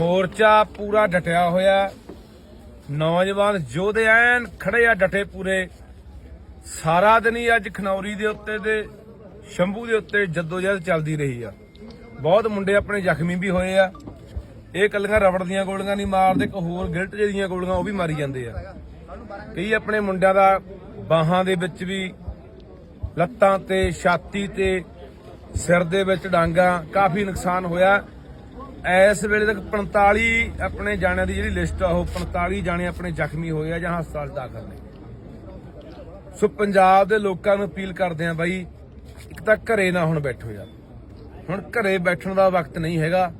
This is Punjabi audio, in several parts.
ਮੋਰਚਾ ਪੂਰਾ ਡਟਿਆ ਹੋਇਆ। ਨੌਜਵਾਨ ਯੋਧੇ ਐਨ ਖੜੇ ਆ ਡਟੇ ਪੂਰੇ। ਸਾਰਾ ਦਿਨ ਹੀ ਅੱਜ ਖਨੌਰੀ ਦੇ ਉੱਤੇ ਤੇ ਸ਼ੰਭੂ ਦੇ ਉੱਤੇ ਜਦੋਜਹਿਦ ਚੱਲਦੀ ਰਹੀ ਆ। ਬਹੁਤ ਮੁੰਡੇ ਆਪਣੇ ਜ਼ਖਮੀ ਵੀ ਹੋਏ ਆ। ਇਹ ਕੱਲੀਆਂ ਰਬੜ ਦੀਆਂ ਗੋਲੀਆਂ ਨਹੀਂ ਮਾਰਦੇ, ਇੱਕ ਹੋਰ ਗਿਲਟ ਜਿਹੜੀਆਂ ਗੋਲੀਆਂ ਉਹ ਵੀ ਮਾਰੀ ਜਾਂਦੇ ਆ। ਕਈ ਆਪਣੇ ਮੁੰਡਿਆਂ ਦਾ ਬਾਹਾਂ ਦੇ ਵਿੱਚ ਵੀ, ਲੱਤਾਂ ਤੇ, ਛਾਤੀ ਤੇ, ਸਿਰ ਦੇ ਵਿੱਚ ਡਾਂਗਾ ਕਾਫੀ ਨੁਕਸਾਨ ਹੋਇਆ। ਇਸ ਵੇਲੇ ਤੱਕ 45 ਆਪਣੇ ਜਾਣਿਆਂ ਦੀ ਜਿਹੜੀ ਲਿਸਟ ਆ, ਉਹ 45 ਜਾਣੇ ਆਪਣੇ ਜ਼ਖਮੀ ਹੋਏ ਆ ਜਾਂ ਹਸਪਤਾਲ 'ਚ ਦਾਖਲ ਨੇ। ਸੋ ਪੰਜਾਬ ਦੇ ਲੋਕਾਂ ਨੂੰ ਅਪੀਲ ਕਰਦੇ ਆ ਬਾਈ, ਇੱਕ ਤਾਂ ਘਰੇ ਨਾ ਹੁਣ ਬੈਠੋ ਯਾਰ। ਹੁਣ ਘਰੇ ਬੈਠਣ ਦਾ ਵਕਤ ਨਹੀਂ ਹੈਗਾ,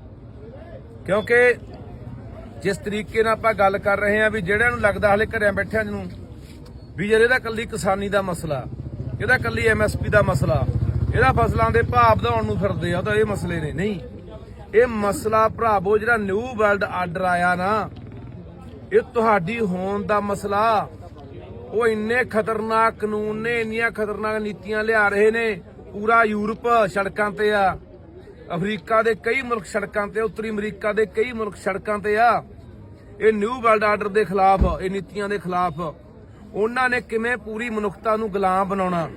ਕਿਉਂਕਿ ਜਿਸ ਤਰੀਕੇ ਨਾਲ ਆਪਾਂ ਗੱਲ ਕਰ ਰਹੇ ਆ ਵੀ ਜਿਹੜਿਆਂ ਨੂੰ ਲੱਗਦਾ ਹਲੇ ਘਰਿਆਂ ਬੈਠਿਆਂ ਨੂੰ, ਵੀ ਯਾਰ ਇਹਦਾ ਕੱਲੀ ਕਿਸਾਨੀ ਦਾ ਮਸਲਾ, ਇਹਦਾ ਕੱਲੀ ਐਮਐਸਪੀ ਦਾ ਮਸਲਾ, ਇਹਦਾ ਫਸਲਾਂ ਦੇ ਭਾਅ ਵਧਾਉਣ ਨੂੰ ਫਿਰਦੇ ਆ, ਉਹ ਤਾਂ ਇਹ ਮਸਲੇ ਨੇ, ਨਹੀਂ। ਇਹ ਮਸਲਾ ਭਰਾਵੋ ਜਿਹੜਾ ਨਿਊ ਵਰਲਡ ਆਰਡਰ ਆਇਆ ਨਾ, ਇਹ ਤੁਹਾਡੀ ਹੋਣ ਦਾ ਮਸਲਾ। ਉਹ ਇੰਨੇ ਖਤਰਨਾਕ ਕਾਨੂੰਨ ਨੇ, ਇੰਨੀਆਂ ਖਤਰਨਾਕ ਨੀਤੀਆਂ ਲਿਆ ਰਹੇ ਨੇ, ਪੂਰਾ ਯੂਰਪ ਸੜਕਾਂ ਤੇ ਆ। ਅਫਰੀਕਾ ਦੇ ਕਈ ਮੁਲਕ ਸੜਕਾਂ ਤੇ ਉੱਤਰੀ ਅਮਰੀਕਾ ਦੇ ਕਈ ਮੁਲਕ ਸੜਕਾਂ ਤੇ ਆ। ਇਹ ਨਿਊ ਵਰਲਡ ਆਰਡਰ ਦੇ ਖਿਲਾਫ, ਇਹ ਨੀਤੀਆਂ ਦੇ ਖਿਲਾਫ, ਉਹਨਾਂ ਨੇ ਕਿਵੇਂ ਪੂਰੀ ਮਨੁੱਖਤਾ ਨੂੰ ਗੁਲਾਮ ਬਣਾਉਣਾ?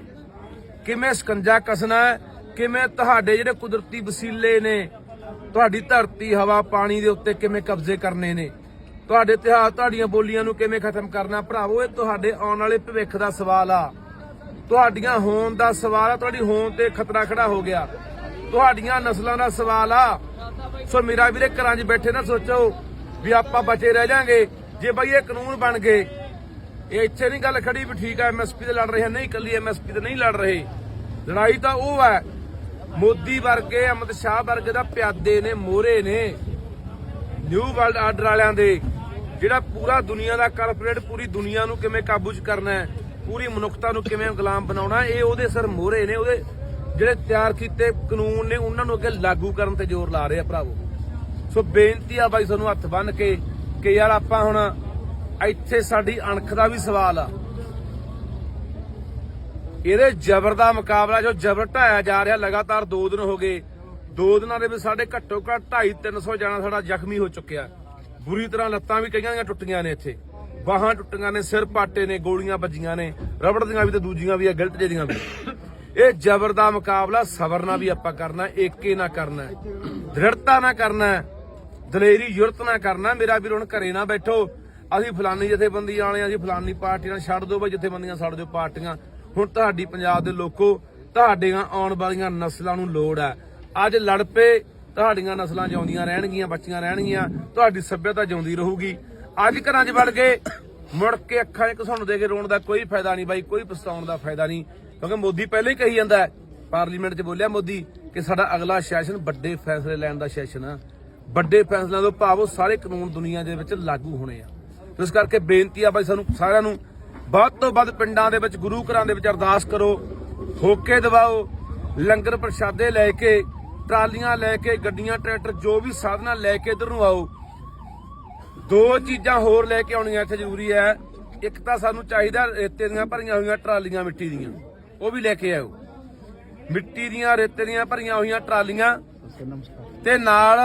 ਕਿਵੇਂ ਸਕੰਜਾ ਕੱਸਣਾ? ਕਿਵੇਂ ਤੁਹਾਡੇ ਜਿਹੜੇ ਕੁਦਰਤੀ ਵਸੀਲੇ ਨੇ ਤੁਹਾਡੀ ਧਰਤੀ, ਹਵਾ, ਪਾਣੀ ਦੇ ਉੱਤੇ ਕਿਵੇਂ ਕਬਜ਼ੇ ਕਰਨੇ ਨੇ? ਤੁਹਾਡੇ ਇਤਿਹਾਸ, ਤੁਹਾਡੀਆਂ ਬੋਲੀਆਂ ਨੂੰ ਕਿਵੇਂ ਖਤਮ ਕਰਨਾ? ਭਰਾਵੋ, ਇਹ ਤੁਹਾਡੇ ਆਉਣ ਵਾਲੇ ਭਵਿੱਖ ਦਾ ਸਵਾਲ ਆ। ਤੁਹਾਡੀਆਂ ਹੋਣ ਦਾ ਸਵਾਲ ਆ, ਤੁਹਾਡੀ ਹੋਣ ਤੇ ਖਤਰਾ ਖੜਾ ਹੋ ਗਿਆ। ਤੁਹਾਡੀਆਂ ਨਸਲਾਂ ਦਾ ਸਵਾਲ ਆ। ਸੋ ਮੇਰਾ ਵੀਰੇ, ਘਰਾਂ 'ਚ ਬੈਠੇ ਨਾ ਸੋਚੋ ਵੀ ਆਪਾਂ ਬਚੇ ਰਹਿ ਜਾਾਂਗੇ, ਜੇ ਬਈ ਇਹ ਕਾਨੂੰਨ ਬਣ ਗਏ। ਇਹ ਇੱਥੇ ਨਹੀਂ ਗੱਲ ਖੜੀ ਵੀ ਠੀਕ ਹੈ ਐਮਐਸਪੀ ਤੇ ਲੜ ਰਹੇ ਹਾਂ ਨਹੀਂ ਕੱਲੀ ਐਮਐਸਪੀ ਤੇ ਨਹੀਂ ਲੜ ਰਹੇ। ਲੜਾਈ ਤਾਂ ਉਹ ਹੈ ਮੋਦੀ ਵਰਗੇ, ਅਮਿਤ ਸ਼ਾਹ ਵਰਗੇ ਦਾ ਪਿਆਦੇ ਨੇ, ਮੋਹਰੇ ਨੇ। ਨਿਊ ਵਰਲਡ ਆਰਡਰ ਵਾਲਿਆਂ ਦੇ, ਜਿਹੜਾ ਪੂਰਾ ਦੁਨੀਆ ਦਾ ਕਾਰਪੋਰੇਟ ਪੂਰੀ ਦੁਨੀਆ ਨੂੰ ਕਿਵੇਂ ਕਾਬੂ 'ਚ ਕਰਨਾ ਹੈ, ਪੂਰੀ ਮਨੁੱਖਤਾ ਨੂੰ ਕਿਵੇਂ ਗੁਲਾਮ ਬਣਾਉਣਾ ਇਹ ਉਹਦੇ ਸਰ ਮੋਹਰੇ ਨੇ, ਉਹਦੇ ਜਿਹੜੇ ਤਿਆਰ ਕੀਤੇ ਕਾਨੂੰਨ ਨੇ, ਉਹਨਾਂ ਨੂੰ ਅੱਗੇ ਲਾਗੂ ਕਰਨ ਤੇ ਜ਼ੋਰ ਲਾ ਰਹੇ ਆ ਭਰਾਵੋ। ਸੋ ਬੇਨਤੀ ਆ ਬਾਈ, ਸਾਨੂੰ ਹੱਥ ਬੰਨ ਕੇ ਕਿ ਯਾਰ ਆਪਾਂ ਹੁਣ ਇੱਥੇ ਸਾਡੀ ਅਣਖ ਦਾ ਵੀ ਸਵਾਲ ਆ। ਇਹਦੇ ਜ਼ਬਰ ਦਾ ਮੁਕਾਬਲਾ ਜੋ ਜ਼ਬਰ ਢਾਇਆ ਜਾ ਰਿਹਾ, ਲਗਾਤਾਰ 2 ਦਿਨ ਹੋ ਗਏ। 2 ਦਿਨਾਂ ਦੇ ਵਿੱਚ ਸਾਡੇ ਘੱਟੋ ਘੱਟ 2.5 300 ਜਾਣਾ ਸਾਡਾ ਜ਼ਖਮੀ ਹੋ ਚੁੱਕਿਆ। ਬੁਰੀ ਤਰ੍ਹਾਂ ਲੱਤਾਂ ਵੀ ਕਈਆਂ ਦੀਆਂ ਟੁੱਟੀਆਂ ਨੇ ਇੱਥੇ। ਬਾਹਾਂ ਟੁੱਟੀਆਂ ਨੇ, ਸਿਰ ਪਾਟੇ ਨੇ, ਗੋਲੀਆਂ ਵੱਜੀਆਂ ਨੇ, ਰਬੜ ਦੀਆਂ ਵੀ ਤੇ ਦੂਜੀਆਂ ਵੀ ਆ, ਗਿਲਟ ਜੇ ਦੀਆਂ ਵੀ। ਇਹ ਜ਼ਬਰ ਦਾ ਮੁਕਾਬਲਾ ਸਬਰ ਨਾਲ ਵੀ ਆਪਾਂ ਕਰਨਾ, ਏਕੇ ਨਾਲ ਕਰਨਾ, ਦ੍ਰਿੜਤਾ ਨਾਲ ਕਰਨਾ, ਦਲੇਰੀ ਯੁਰਤ ਨਾ ਕਰਨਾ। ਮੇਰਾ ਵੀਰ ਹੁਣ ਘਰੇ ਨਾ ਬੈਠੋ। ਅਸੀਂ ਫਲਾਨੀ ਜਥੇਬੰਦੀ ਵਾਲੇ ਆ, ਅਸੀਂ ਫਲਾਨੀ ਪਾਰਟੀ ਨਾਲ ਛੱਡ ਦਿਓ ਬਈ, ਜਥੇਬੰਦੀਆਂ ਛੱਡ ਦਿਓ ਪਾਰਟੀਆਂ। ਹੁਣ ਤੁਹਾਡੀ ਪੰਜਾਬ ਦੇ ਲੋਕੋ, ਤੁਹਾਡੀਆਂ ਆਉਣ ਵਾਲੀਆਂ ਨਸਲਾਂ ਨੂੰ ਲੋੜ ਹੈ। ਅੱਜ ਲੜ ਪਏ, ਤੁਹਾਡੀਆਂ ਨਸਲਾਂ ਜਿਉਂਦੀਆਂ ਰਹਿਣਗੀਆਂ, ਬੱਚੀਆਂ ਰਹਿਣਗੀਆਂ, ਤੁਹਾਡੀ ਸੱਭਿਅਤਾ ਜਿਉਂਦੀ ਰਹੂਗੀ। ਅੱਜ ਘਰਾਂ 'ਚ ਵੜ ਕੇ ਮੁੜ ਕੇ ਅੱਖਾਂ 'ਚ ਘਸੁਣ ਦੇ ਕੇ ਰੋਣ ਦਾ ਕੋਈ ਫਾਇਦਾ ਨਹੀਂ ਬਾਈ, ਕੋਈ ਪਛਤਾਉਣ ਦਾ ਫਾਇਦਾ ਨਹੀਂ। ਕਿਉਂਕਿ ਮੋਦੀ ਪਹਿਲਾਂ ਹੀ ਕਹੀ ਜਾਂਦਾ ਪਾਰਲੀਮੈਂਟ 'ਚ ਬੋਲਿਆ ਮੋਦੀ, ਕਿ ਸਾਡਾ ਅਗਲਾ ਸੈਸ਼ਨ ਵੱਡੇ ਫੈਸਲੇ ਲੈਣ ਦਾ ਸੈਸ਼ਨ ਆ। ਵੱਡੇ ਫੈਸਲਿਆਂ ਤੋਂ ਭਾਵ ਉਹ ਸਾਰੇ ਕਾਨੂੰਨ ਦੁਨੀਆ ਦੇ ਵਿੱਚ ਲਾਗੂ ਹੋਣੇ ਆ। ਇਸ ਕਰਕੇ ਬੇਨਤੀ ਆ ਬਾਈ ਸਾਨੂੰ ਸਾਰਿਆਂ ਨੂੰ ਵੱਧ ਤੋਂ ਵੱਧ ਪਿੰਡਾਂ ਦੇ ਵਿੱਚ, ਗੁਰੂ ਘਰਾਂ ਦੇ ਵਿੱਚ ਅਰਦਾਸ ਕਰੋ, ਹੋਕੇ ਦਿਵਾਓ, ਲੰਗਰ ਪ੍ਰਸ਼ਾਦੇ ਲੈ ਕੇ, ਟਰਾਲੀਆਂ ਲੈ ਕੇ, ਗੱਡੀਆਂ, ਟਰੈਕਟਰ, ਜੋ ਵੀ ਸਾਧਨਾ ਲੈ ਕੇ ਇਧਰ ਨੂੰ ਆਓ। ਦੋ ਚੀਜ਼ਾਂ ਹੋਰ ਲੈ ਕੇ ਆਉਣੀਆਂ ਇੱਥੇ ਜ਼ਰੂਰੀ ਹੈ। ਇੱਕ ਤਾਂ ਸਾਨੂੰ ਚਾਹੀਦਾ ਰੇਤੇ ਦੀਆਂ ਭਰੀਆਂ ਹੋਈਆਂ ਟਰਾਲੀਆਂ ਮਿੱਟੀ ਦੀਆਂ, ਉਹ ਵੀ ਲੈ ਕੇ ਆਓ ਮਿੱਟੀ ਦੀਆਂ, ਰੇਤੇ ਦੀਆਂ ਭਰੀਆਂ ਹੋਈਆਂ ਟਰਾਲੀਆਂ ਤੇ ਨਾਲ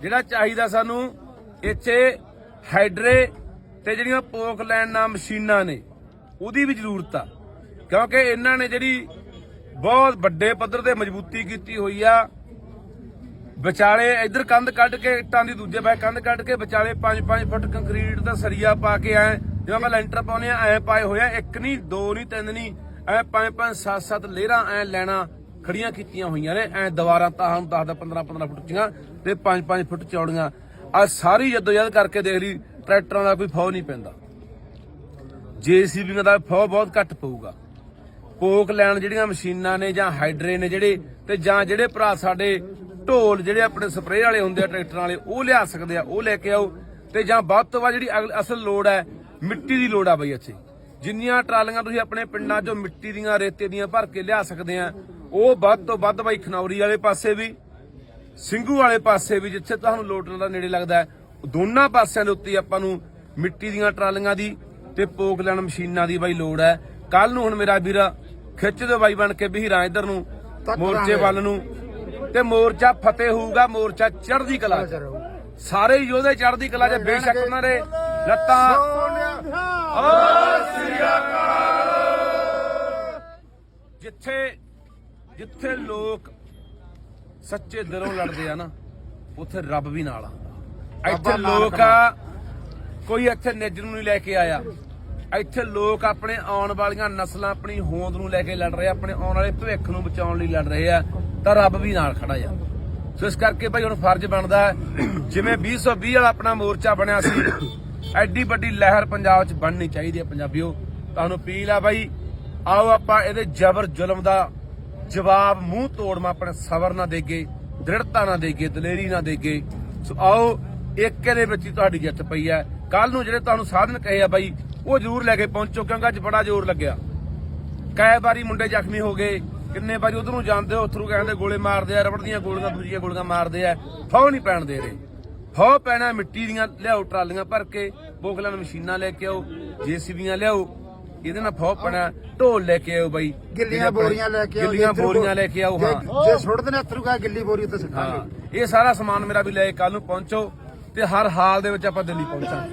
ਜਿਹੜਾ ਚਾਹੀਦਾ ਸਾਨੂੰ, ਇੱਥੇ ਹਾਈਡਰੇ ਤੇ ਜਿਹੜੀਆਂ ਪੋਕ ਲੈਣ ਨਾਲ ਮਸ਼ੀਨਾਂ ਨੇ, ਉਹਦੀ ਵੀ ਜ਼ਰੂਰਤ ਆ। ਕਿਉਂਕਿ ਇਹਨਾਂ ਨੇ ਜਿਹੜੀ ਬਹੁਤ ਵੱਡੇ ਪੱਧਰ ਤੇ ਮਜ਼ਬੂਤੀ ਕੀਤੀ ਹੋਈ ਆ, ਵਿਚਾਲੇ ਇੱਧਰ ਕੰਧ ਕੱਢ ਕੇ, ਇੱਟਾਂ ਦੀ ਦੂਜੇ ਪਾਸੇ ਕੰਧ ਕੱਢ ਕੇ, ਵਿਚਾਲੇ 5-5 ਫੁੱਟ ਕੰਕਰੀਟ ਦਾ ਸਰੀਆ ਪਾ ਕੇ ਐ, ਜਿਵੇਂ ਆਪਾਂ ਲੈਂਟਰ ਪਾਉਨੇ ਆ, ਐ ਪਾਏ ਹੋਇਆ ਇੱਕ ਨਹੀਂ ਦੋ ਨਹੀਂ ਤਿੰਨ ਨਹੀਂ ਐ 5-5 7-7 ਲੇਰਾਂ ਐ ਲੈਣਾ ਖੜੀਆਂ ਕੀਤੀਆਂ ਹੋਈਆਂ ਨੇ, ਐ ਦੀਵਾਰਾਂ ਤਾਂ ਹੁਣ 10 15-15 ਫੁੱਟ ਉੱਚੀਆਂ ਤੇ 5-5 ਫੁੱਟ ਚੌੜੀਆਂ। ਆ ਸਾਰੀ ਜਦੋਜਹਿਦ ਕਰਕੇ ਦੇਖ ਲਈ ਟਰੈਕਟਰਾਂ ਦਾ ਕੋਈ ਫੌ ਨਹੀਂ ਪੈਂਦਾ। ਜੀਸੀਬੀਆਂ ਦਾ ਫੌ ਬਹੁਤ ਘੱਟ ਪਊਗਾ। ਪੋਕ ਲੈਣ ਜਿਹੜੀਆਂ ਮਸ਼ੀਨਾਂ ਨੇ ਜਾਂ ਹਾਈਡਰੇ ਨੇ ਜਿਹੜੇ ਤੇ ਜਾਂ ਜਿਹੜੇ ਭਰਾ ਸਾਡੇ ਢੋਲ ਜਿਹੜੇ ਆਪਣੇ ਸਪਰੇਅ ਵਾਲੇ ਹੁੰਦੇ ਆ ਟਰੈਕਟਰਾਂ ਵਾਲੇ, ਉਹ ਲਿਆ ਸਕਦੇ ਆ, ਉਹ ਲੈ ਕੇ ਆਓ। ਤੇ ਜਾਂ ਵੱਧ ਤੋਂ ਵੱਧ ਜਿਹੜੀ ਅਗਲ- ਅਸਲ ਲੋੜ ਹੈ, ਮਿੱਟੀ ਦੀ ਲੋੜ ਆ ਬਈ ਇੱਥੇ। ਜਿੰਨੀਆਂ ਟਰਾਲੀਆਂ ਤੁਸੀਂ ਆਪਣੇ ਪਿੰਡਾਂ 'ਚੋਂ ਮਿੱਟੀ ਦੀਆਂ, ਰੇਤੇ ਦੀਆਂ ਭਰ ਕੇ ਲਿਆ ਸਕਦੇ ਆ, ਉਹ ਵੱਧ ਤੋਂ ਵੱਧ ਬਈ ਖਨੌਰੀ ਵਾਲੇ ਪਾਸੇ ਵੀ, ਸਿੰਘੂ ਵਾਲੇ ਪਾਸੇ ਵੀ, ਜਿੱਥੇ ਤੁਹਾਨੂੰ ਲੋਟਣ ਦਾ ਨੇੜੇ ਲੱਗਦਾ ਦੋਨਾਂ ਪਾਸਿਆਂ ਦੇ ਉੱਤੇ ਆਪਾਂ ਨੂੰ ਮਿੱਟੀ ਦੀਆਂ ਟਰਾਲੀਆਂ ਦੀ ਤੇ ਪੋਕ ਲੈਣ ਮਸ਼ੀਨਾਂ ਦੀ ਬਾਈ ਲੋੜ ਹੈ। ਕੱਲ ਨੂੰ ਹੁਣ ਮੇਰਾ ਵੀਰਾ ਖਿੱਚ ਦਿਓ ਬਾਈ ਬਣ ਕੇ ਬਹੀਰਾਂ ਇੱਧਰ ਨੂੰ ਮੋਰਚੇ ਵੱਲ ਨੂੰ। ਤੇ ਮੋਰਚਾ ਫਤਿਹ ਹੋਊਗਾ ਮੋਰਚਾ ਚੜ੍ਹਦੀ ਕਲਾ ਸਾਰੇ ਯੋਧੇ ਚੜ੍ਹਦੀ ਕਲਾ 'ਚ ਬੇਸ਼ੱਕ ਉਹਨਾਂ ਦੇ ਲੱਤਾਂ ਜਿੱਥੇ ਜਿੱਥੇ ਲੋਕ ਸੱਚੇ ਦਿਲੋਂ ਲੜਦੇ ਆ ਨਾ ਉੱਥੇ ਰੱਬ ਵੀ ਨਾਲ ਆਉਂਦਾ ਇੱਥੇ ਲੋਕ ਆ ਕੋਈ ਇੱਥੇ ਨਿੱਜ ਨੂੰ ਨਹੀਂ ਲੈ ਕੇ ਆਇਆ। ਇੱਥੇ ਲੋਕ ਆਪਣੇ ਆਉਣ ਵਾਲੀਆਂ ਨਸਲਾਂ ਆਪਣੀ ਹੋਂਦ ਨੂੰ ਲੈ ਕੇ ਲੜ ਰਹੇ ਆ ਆਪਣੇ ਆਉਣ ਵਾਲੇ ਭਵਿੱਖ ਨੂੰ ਬਚਾਉਣ ਲਈ ਲੜ ਰਹੇ ਆ ਤਾਂ ਰੱਬ ਵੀ ਨਾਲ ਖੜਾ ਆ। ਸੋ ਇਸ ਕਰਕੇ ਭਾਈ ਹੁਣ ਫਰਜ਼ ਬਣਦਾ ਜਿਵੇਂ 2020 ਵਾਲਾ ਆਪਣਾ ਮੋਰਚਾ ਬਣਿਆ ਸੀ ਐਡੀ ਵੱਡੀ ਲਹਿਰ ਪੰਜਾਬ 'ਚ ਬਣਨੀ ਚਾਹੀਦੀ ਹੈ ਪੰਜਾਬੀਓ। ਤੁਹਾਨੂੰ ਅਪੀਲ ਆ ਬਾਈ ਆਓ ਆਪਾਂ ਇਹਦੇ ਜ਼ਬਰ ਜ਼ੁਲਮ ਦਾ ਜਵਾਬ ਮੂੰਹ ਤੋੜਮਾ ਆਪਣੇ ਸਬਰ ਨਾਲ ਦੇਗੇ ਦ੍ਰਿੜਤਾ ਨਾਲ ਦੇਗੇ ਦਲੇਰੀ ਨਾਲ ਦੇਗੇ ਸੋ ਆਓ ਏਕੇ ਦੇ ਵਿੱਚ ਹੀ ਤੁਹਾਡੀ ਜਿੱਤ ਪਈ ਹੈ। ਕੱਲ ਨੂੰ ਜਿਹੜੇ ਤੁਹਾਨੂੰ ਸਾਧਨ ਕਹੇ ਆ ਬਾਈ ਉਹ ਜ਼ਰੂਰ ਲੈ ਕੇ ਪਹੁੰਚੋ ਕਿਉਂਕਿ ਅੱਜ ਬੜਾ ਜ਼ੋਰ ਲੱਗਿਆ। ਕਈ ਵਾਰੀ ਮੁੰਡੇ ਜ਼ਖਮੀ ਹੋ ਗਏ ਕਿੰਨੇ ਵਾਰੀ ਉਧਰ ਨੂੰ ਜਾਂਦੇ ਹੋ ਉਥਰੂ ਕਹਿੰਦੇ ਗੋਲੇ ਮਾਰਦੇ ਆ ਰਬੜ ਦੀਆਂ ਗੋਲੀਆਂ ਦੂਜੀਆਂ ਗੋਲੀਆਂ ਮਾਰਦੇ ਆ। ਫੌ ਨਹੀਂ ਪੈਣ ਦੇ ਰਹੇ। ਫੌ ਪੈਣਾ ਮਿੱਟੀ ਦੀਆਂ ਲਿਆਓ ਟਰਾਲੀਆਂ ਭਰ ਕੇ ਬੋਗਲਾਂ ਮਸ਼ੀਨਾਂ ਲੈ ਕੇ ਆਓ ਜੀਸੀਬੀਆਂ ਲਿਆਓ ਇਹਦੇ ਨਾਲ ਫੌ ਪੈਣਾ ਢੋਲ ਲੈ ਕੇ ਆਓ ਬਾਈ। ਗਿੱਲੀਆਂ ਬੋਰੀਆਂ ਲੈ ਕੇ ਆਓ ਗਿੱਲੀਆਂ ਬੋਰੀਆਂ ਲੈ ਕੇ ਆਓ ਹਾਂ। ਜੇ ਸੁੱਟਦੇ ਨੇ ਅਥਰੂ ਕਾ ਗਿੱਲੀ ਬੋਰੀ ਉੱਤੇ ਹਾਂ ਸਿੱਟਾਂਗੇ। ਇਹ ਸਾਰਾ ਸਮਾਨ ਮੇਰਾ ਵੀ ਲੈ ਕੇ ਕੱਲ ਨੂੰ ਪਹੁੰਚੋ। ਤੇ ਹਰ ਹਾਲ ਦੇ ਵਿੱਚ ਆਪਾਂ ਦਿੱਲੀ ਪਹੁੰਚਾਂਗੇ।